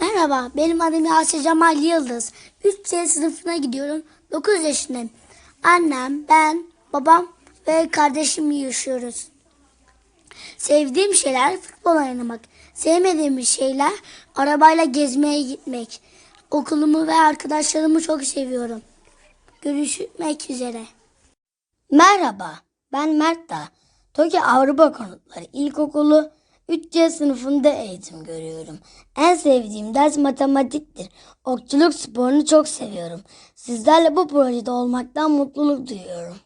Merhaba, benim adım Yasir Cemal Yıldız. 3C sınıfına gidiyorum. 9 yaşındayım. Annem, ben, babam ve kardeşimle yaşıyoruz. Sevdiğim şeyler futbol oynamak. Sevmediğim şeyler arabayla gezmeye gitmek. Okulumu ve arkadaşlarımı çok seviyorum. Görüşmek üzere. Merhaba, ben Mert Dağ. TOKİ Avrupa Konutları İlkokulu 3C sınıfında eğitim görüyorum. En sevdiğim ders matematiktir. Okçuluk sporunu çok seviyorum. Sizlerle bu projede olmaktan mutluluk duyuyorum.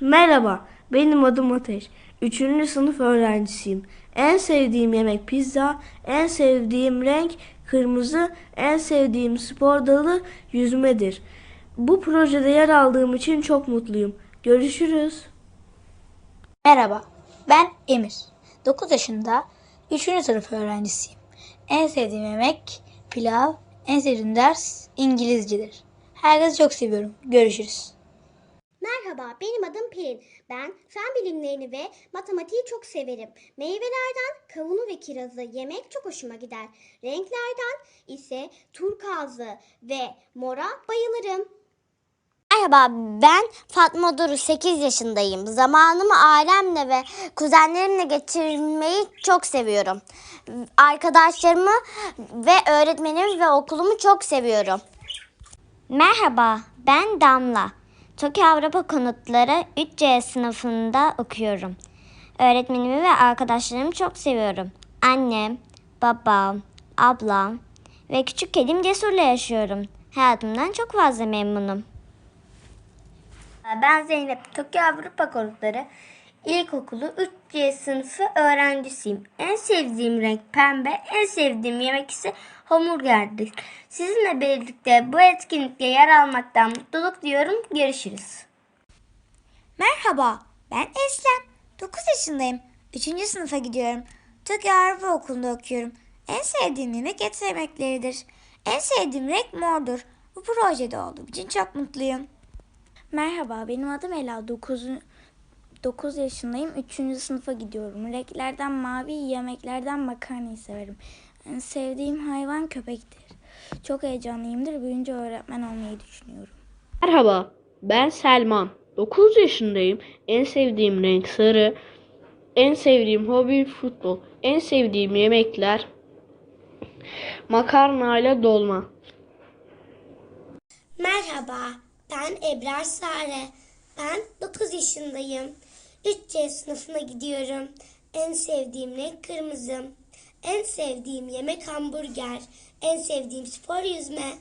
Merhaba, benim adım Ateş. Üçüncü sınıf öğrencisiyim. En sevdiğim yemek pizza, en sevdiğim renk kırmızı, en sevdiğim spor dalı yüzmedir. Bu projede yer aldığım için çok mutluyum. Görüşürüz. Merhaba, ben Emir. 9 yaşında 3. sınıf öğrencisiyim. En sevdiğim yemek pilav, en sevdiğim ders İngilizcedir. Herkesi çok seviyorum. Görüşürüz. Merhaba, benim adım Pelin. Ben fen bilimlerini ve matematiği çok severim. Meyvelerden kavunu ve kirazı yemek çok hoşuma gider. Renklerden ise turkuazı ve mora bayılırım. Merhaba ben Fatma Duru 8 yaşındayım. Zamanımı ailemle ve kuzenlerimle geçirmeyi çok seviyorum. Arkadaşlarımı ve öğretmenimi ve okulumu çok seviyorum. Merhaba ben Damla. Tokyo Avrupa Konutları 3C sınıfında okuyorum. Öğretmenimi ve arkadaşlarımı çok seviyorum. Annem, babam, ablam ve küçük kedim Cesur'la yaşıyorum. Hayatımdan çok fazla memnunum. Ben Zeynep, Tokyo Avrupa Konutları İlkokulu 3C sınıfı öğrencisiyim. En sevdiğim renk pembe, en sevdiğim yemek ise hamburgerdir. Sizinle birlikte bu etkinlikte yer almaktan mutluluk duyuyorum. Görüşürüz. Merhaba, ben Eslem. 9 yaşındayım. 3. sınıfa gidiyorum. Tokyo Avrupa Okulu'nda okuyorum. En sevdiğim yemek et yemekleridir. En sevdiğim renk mordur. Bu projede olduğum için çok mutluyum. Merhaba, benim adım Ela. 9, 9 yaşındayım. 3. sınıfa gidiyorum. Renklerden mavi, yemeklerden makarnayı severim. En sevdiğim hayvan köpektir. Çok heyecanlıyımdır. Büyünce öğretmen olmayı düşünüyorum. Merhaba, ben Selman. 9 yaşındayım. En sevdiğim renk sarı. En sevdiğim hobi futbol. En sevdiğim yemekler makarnayla dolma. Merhaba, ben Ebrar Sare. Ben 9 yaşındayım. 3C sınıfına gidiyorum. En sevdiğim renk kırmızı. En sevdiğim yemek hamburger. En sevdiğim spor yüzme.